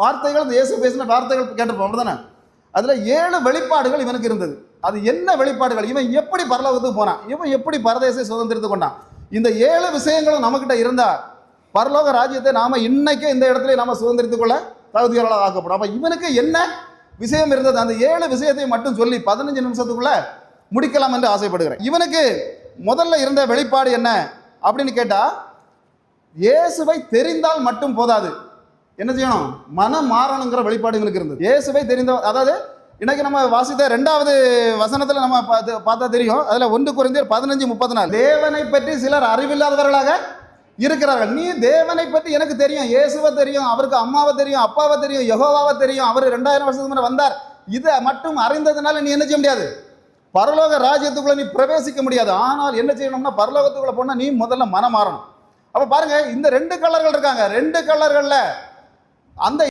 வார்த்தைகள் இந்த இயேசு பேசின வார்த்தைகள் கேட்டிருப்போம் தானே அதில் ஏழு வெளிப்பாடுகள் இவனுக்கு இருந்தது. அது என்ன வெளிப்பாடுகள்? இவன் எப்படி பரலோகத்துக்கு போனான்? இவன் எப்படி பரதேசை சுதந்திரத்து கொண்டான்? இந்த ஏழு விஷயங்களும் நம்மக்கிட்ட இருந்தால் பரலோக ராஜ்யத்தை நாம் இன்றைக்கே இந்த இடத்துல நாம் சுதந்திரத்து கொள்ள தகுதியாளர்களாக ஆக்கப்படும். அப்போ இவனுக்கு என்ன விஷயம் இருந்தது? அந்த ஏழு விஷயத்தை மட்டும் சொல்லி பதினஞ்சு நிமிஷத்துக்குள்ள முடிக்கலாம் என்று ஆசைப்படுகிறேன். இவனுக்கு முதல்ல இருந்த வெளிப்பாடு என்ன? அப்படின்னு கேட்டால் இயேசுவை தெரிந்தால் மட்டும் போதாது. என்ன செய்யணும்? மனம் மாறணுங்கிற வெளிப்பாடு எங்களுக்கு இருந்தது. இயேசுவை தெரிந்த அதாவது இன்னைக்கு நம்ம வாசித்த ரெண்டாவது வசனத்தில் நம்ம பார்த்து- பார்த்தா தெரியும். அதில் ஒன்று குறைந்தர் பதினஞ்சு முப்பத்தி நாலு தேவனை பற்றி சிலர் அறிவில்லாதவர்களாக இருக்கிறார்கள். நீ தேவனை பற்றி எனக்கு தெரியும். இயேசுவை தெரியும். அவருக்கு அம்மாவை தெரியும். அப்பாவை தெரியும். யகோவாவை தெரியும். அவர் ரெண்டாயிரம் வருஷத்துக்கு முன்னாடி வந்தார். இதை மட்டும் அறிந்ததுனால நீ என்ன செய்ய முடியாது? பரலோக ராஜ்யத்துக்குள்ளே நீ பிரவேசிக்க முடியாது. ஆனால் என்ன செய்யணும்னா பரலோகத்துக்குள்ள போனால் நீ முதல்ல மனம் மாறணும் அப்போ பாருங்கள் இந்த ரெண்டு கலர்கள் இருக்காங்க. ரெண்டு கலர்களில் அந்த